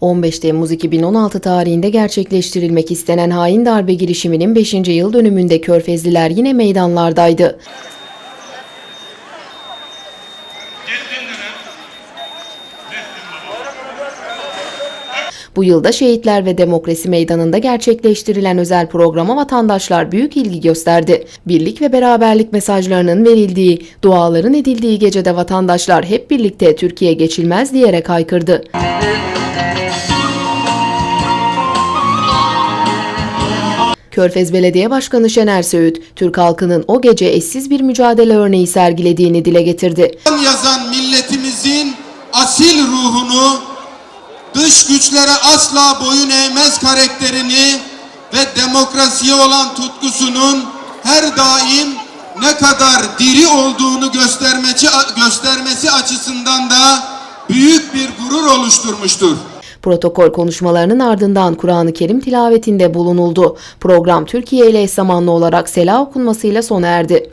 15 Temmuz 2016 tarihinde gerçekleştirilmek istenen hain darbe girişiminin 5. yıl dönümünde Körfezliler yine meydanlardaydı. Bu yılda Şehitler ve Demokrasi Meydanı'nda gerçekleştirilen özel programa vatandaşlar büyük ilgi gösterdi. Birlik ve beraberlik mesajlarının verildiği, duaların edildiği gecede vatandaşlar hep birlikte Türkiye geçilmez diyerek haykırdı. Körfez Belediye Başkanı Şener Söğüt, Türk halkının o gece eşsiz bir mücadele örneği sergilediğini dile getirdi. yazan milletimizin asil ruhunu, dış güçlere asla boyun eğmez karakterini ve demokrasiye olan tutkusunun her daim ne kadar diri olduğunu göstermesi, göstermesi açısından da büyük bir gurur oluşturmuştur. Protokol konuşmalarının ardından Kur'an-ı Kerim tilavetinde bulunuldu. Program Türkiye ile eş zamanlı olarak sela okunmasıyla sona erdi.